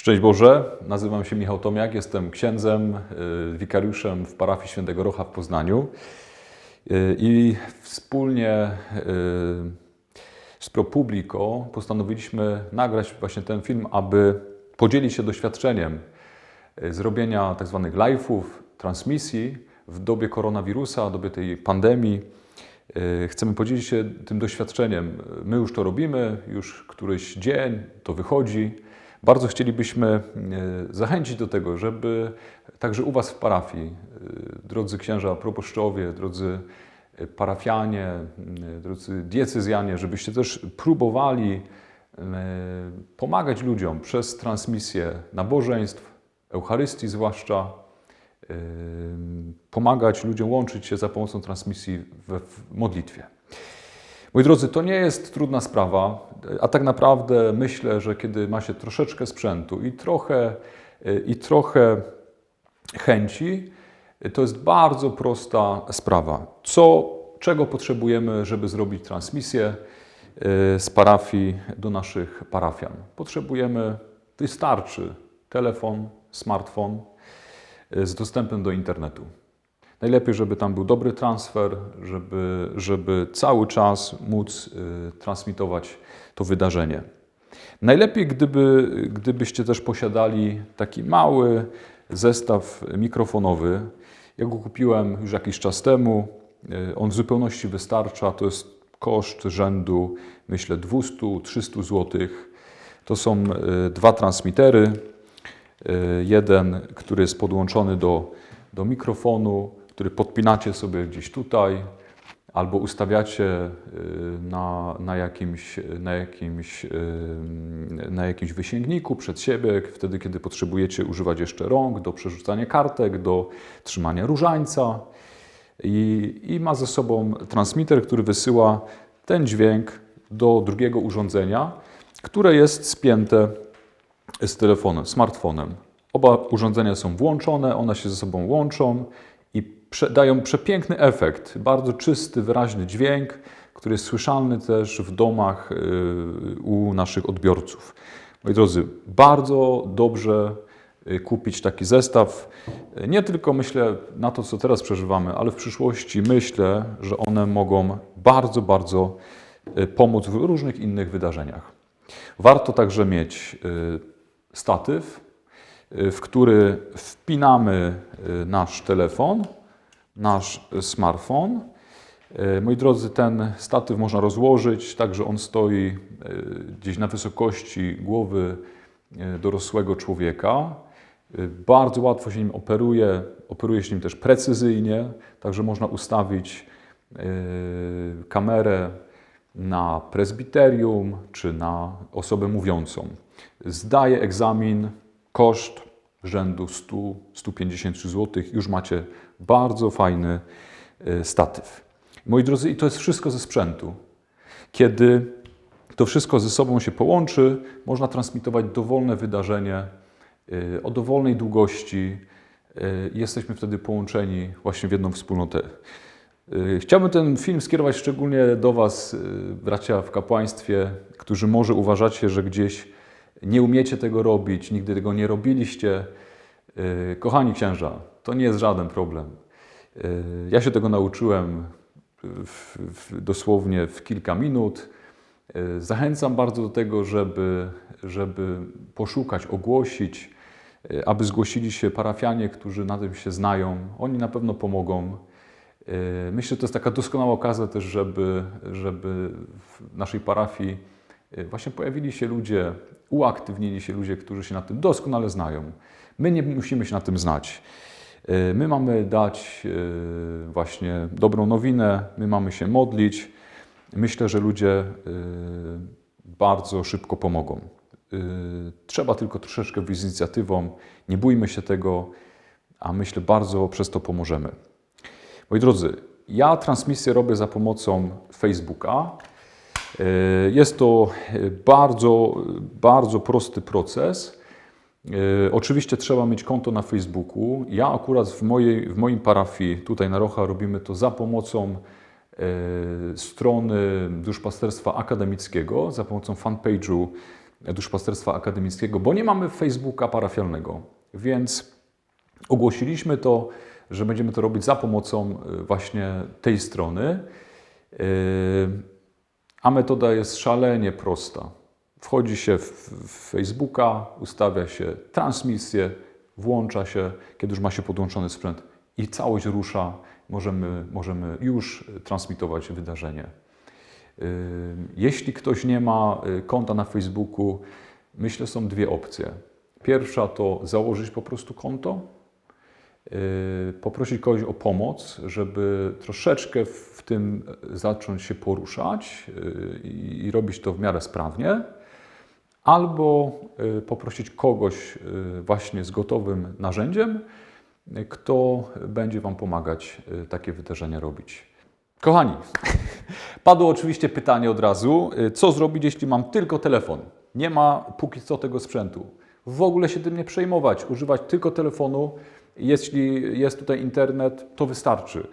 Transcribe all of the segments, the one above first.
Szczęść Boże, nazywam się Michał Tomiak, jestem księdzem, y, wikariuszem w parafii Świętego Rocha w Poznaniu Y, i wspólnie y, z ProPublico postanowiliśmy nagrać właśnie ten film, aby podzielić się doświadczeniem zrobienia tak zwanych live'ów, transmisji w dobie koronawirusa, dobie tej pandemii. Chcemy podzielić się tym doświadczeniem. My już to robimy, już któryś dzień to wychodzi. Bardzo chcielibyśmy y, zachęcić do tego, żeby także u Was w parafii, y, drodzy księża proboszczowie, drodzy y, parafianie, drodzy diecezjanie, żebyście też próbowali pomagać ludziom przez transmisję nabożeństw, Eucharystii zwłaszcza, pomagać ludziom łączyć się za pomocą transmisji w modlitwie. Moi drodzy, to nie jest trudna sprawa, a tak naprawdę myślę, że kiedy ma się troszeczkę sprzętu i trochę, i trochę chęci, to jest bardzo prosta sprawa. Co, czego potrzebujemy, żeby zrobić transmisję y, z parafii do naszych parafian? Potrzebujemy, wystarczy telefon, smartfon y, z dostępem do internetu. Najlepiej, żeby tam był dobry transfer, żeby, żeby cały czas móc y, transmitować to wydarzenie. Najlepiej, gdyby, gdybyście też posiadali taki mały zestaw mikrofonowy. Ja go kupiłem już jakiś czas temu. Y, On w zupełności wystarcza. To jest koszt rzędu, myślę, 200-300 zł. To są y, dwa transmitery. Jeden, który jest podłączony do, do mikrofonu, który podpinacie sobie gdzieś tutaj, albo ustawiacie y, na, na, jakimś, na, jakimś, y, na jakimś wysięgniku przed siebie, wtedy kiedy potrzebujecie używać jeszcze rąk do przerzucania kartek, do trzymania różańca. I, I ma ze sobą transmitter, który wysyła ten dźwięk do drugiego urządzenia, które jest spięte z telefonem, smartfonem. Oba urządzenia są włączone, one się ze sobą łączą dają przepiękny efekt, bardzo czysty, wyraźny dźwięk, który jest słyszalny też w domach y, u naszych odbiorców. Moi drodzy, bardzo dobrze y, kupić taki zestaw. Nie tylko myślę na to, co teraz przeżywamy, ale w przyszłości myślę, że one mogą bardzo, bardzo y, pomóc w różnych innych wydarzeniach. Warto także mieć statyw, w który wpinamy nasz telefon, nasz smartfon. Y, Moi drodzy, ten statyw można rozłożyć tak, że on stoi y, gdzieś na wysokości głowy dorosłego człowieka. Bardzo łatwo się nim operuje, operuje się nim też precyzyjnie, także można ustawić kamerę na prezbiterium czy na osobę mówiącą. Zdaje egzamin, koszt rzędu 100-150 zł, już macie bardzo fajny y, statyw. Moi drodzy, i to jest wszystko ze sprzętu. Kiedy to wszystko ze sobą się połączy, można transmitować dowolne wydarzenie y, o dowolnej długości. i Jesteśmy wtedy połączeni właśnie w jedną wspólnotę. Chciałbym ten film skierować szczególnie do Was, bracia w kapłaństwie, którzy może uważacie, że gdzieś nie umiecie tego robić, nigdy tego nie robiliście. Y, Kochani księża, to nie jest żaden problem. Y, Ja się tego nauczyłem w, w, dosłownie w kilka minut. Y, Zachęcam bardzo do tego, żeby, żeby poszukać, ogłosić, aby zgłosili się parafianie, którzy na tym się znają. Oni na pewno pomogą. Myślę, że to jest taka doskonała okazja też, żeby, żeby w naszej parafii właśnie pojawili się ludzie, uaktywnili się ludzie, którzy się na tym doskonale znają. My nie musimy się na tym znać. Y, My mamy dać y, właśnie dobrą nowinę, my mamy się modlić. Myślę, że ludzie y, bardzo szybko pomogą. Y, Trzeba tylko troszeczkę wyjść z inicjatywą, nie bójmy się tego, a myślę, bardzo przez to pomożemy. Moi drodzy, ja transmisję robię za pomocą Facebooka. Y, Jest to y, bardzo, bardzo prosty proces. Y, Oczywiście trzeba mieć konto na Facebooku. Ja akurat w mojej, w moim parafii, tutaj na Rocha, robimy to za pomocą strony duszpasterstwa akademickiego, za pomocą fanpage'u duszpasterstwa akademickiego, bo nie mamy Facebooka parafialnego, więc ogłosiliśmy to, że będziemy to robić za pomocą właśnie tej strony. A metoda jest szalenie prosta. Wchodzi się w Facebooka, ustawia się transmisję, włącza się, kiedy już ma się podłączony sprzęt i całość rusza. Możemy, możemy już transmitować wydarzenie. Y, Jeśli ktoś nie ma y, konta na Facebooku, myślę, są dwie opcje. Pierwsza to założyć po prostu konto, poprosić kogoś o pomoc, żeby troszeczkę w tym zacząć się poruszać y, i robić to w miarę sprawnie, albo y, poprosić kogoś y, właśnie z gotowym narzędziem, y, kto będzie Wam pomagać y, takie wydarzenia robić. Kochani, padło oczywiście pytanie od razu, y, co zrobić, jeśli mam tylko telefon? Nie ma póki co tego sprzętu. W ogóle się tym nie przejmować, używać tylko telefonu. Jeśli jest tutaj internet, to wystarczy.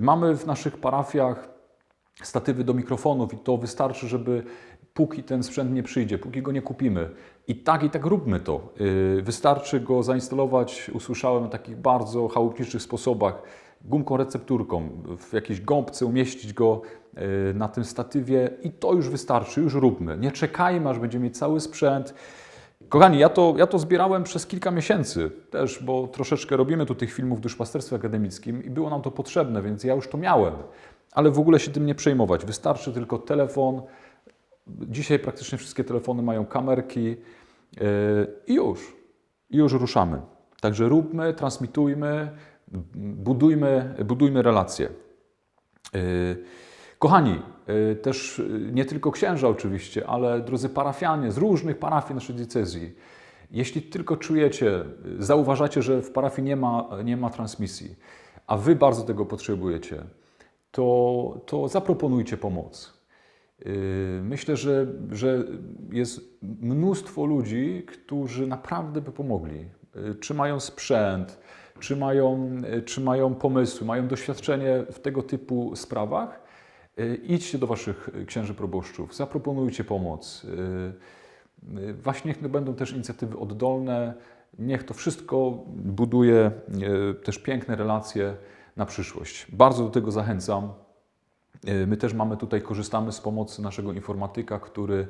Mamy w naszych parafiach statywy do mikrofonów i to wystarczy, żeby póki ten sprzęt nie przyjdzie, póki go nie kupimy. I tak, i tak róbmy to. Yy, Wystarczy go zainstalować, usłyszałem na takich bardzo chałupniczych sposobach, gumką recepturką, w jakiejś gąbce umieścić go yy, na tym statywie i to już wystarczy, już róbmy. Nie czekajmy, aż będziemy mieć cały sprzęt. Kochani, ja to, ja to zbierałem przez kilka miesięcy też, bo troszeczkę robimy tu tych filmów w duszpasterstwie akademickim i było nam to potrzebne, więc ja już to miałem. Ale w ogóle się tym nie przejmować. Wystarczy tylko telefon. Dzisiaj praktycznie wszystkie telefony mają kamerki yy, i już. I już ruszamy. Także róbmy, transmitujmy, budujmy, budujmy relacje. Yy, Kochani, yy, też yy, nie tylko księża oczywiście, ale drodzy parafianie z różnych parafii naszej diecezji, jeśli tylko czujecie, yy, zauważacie, że w parafii nie ma, nie ma transmisji, a Wy bardzo tego potrzebujecie, to, to zaproponujcie pomoc. Myślę, że, że jest mnóstwo ludzi, którzy naprawdę by pomogli. Czy mają sprzęt, czy mają, czy mają pomysły, mają doświadczenie w tego typu sprawach, idźcie do Waszych księży proboszczów, zaproponujcie pomoc. Yy, Właśnie niech będą też inicjatywy oddolne, niech to wszystko buduje też piękne relacje na przyszłość. Bardzo do tego zachęcam. My też mamy tutaj, korzystamy z pomocy naszego informatyka, który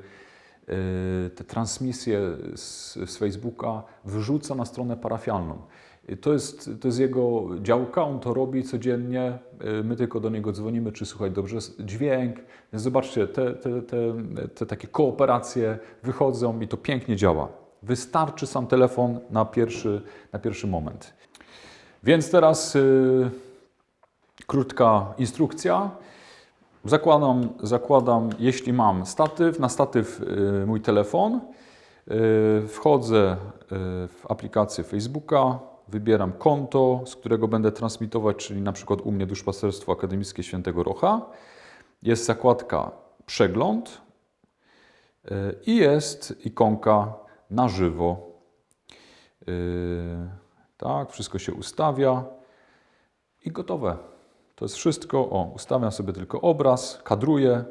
te transmisje z, z Facebooka wrzuca na stronę parafialną. To jest, to jest jego działka, on to robi codziennie, yy, my tylko do niego dzwonimy, czy słuchaj dobrze dźwięk. Więc zobaczcie, te, te, te, te takie kooperacje wychodzą i to pięknie działa. Wystarczy sam telefon na pierwszy, na pierwszy moment. Więc teraz yy, krótka instrukcja. Zakładam, zakładam, jeśli mam statyw, na statyw y, mój telefon, y, wchodzę y, w aplikację Facebooka, wybieram konto, z którego będę transmitować, czyli na przykład u mnie Duszpasterstwo Akademickie Świętego Rocha. Jest zakładka Przegląd i jest ikonka na żywo. Tak, wszystko się ustawia i gotowe. To jest wszystko. O, ustawiam sobie tylko obraz, kadruję,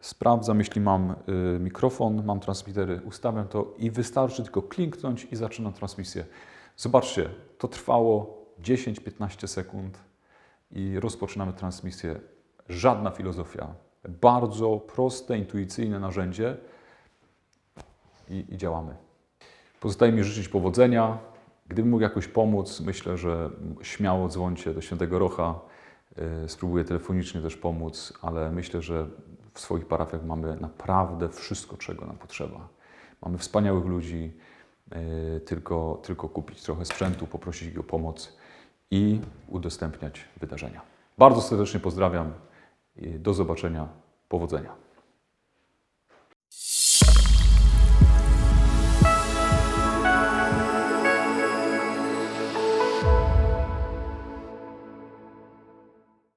sprawdzam, jeśli mam y, mikrofon, mam transmitery, ustawiam to i wystarczy tylko kliknąć i zaczynam transmisję. Zobaczcie, to trwało 10-15 sekund i rozpoczynamy transmisję. Żadna filozofia. Bardzo proste, intuicyjne narzędzie i, i działamy. Pozostaje mi życzyć powodzenia. Gdybym mógł jakoś pomóc, myślę, że śmiało dzwońcie do Świętego Rocha. Yy, Spróbuję telefonicznie też pomóc, ale myślę, że w swoich parafiach mamy naprawdę wszystko, czego nam potrzeba. Mamy wspaniałych ludzi, yy, tylko, tylko kupić trochę sprzętu, poprosić ich o pomoc i udostępniać wydarzenia. Bardzo serdecznie pozdrawiam. Do zobaczenia. Powodzenia.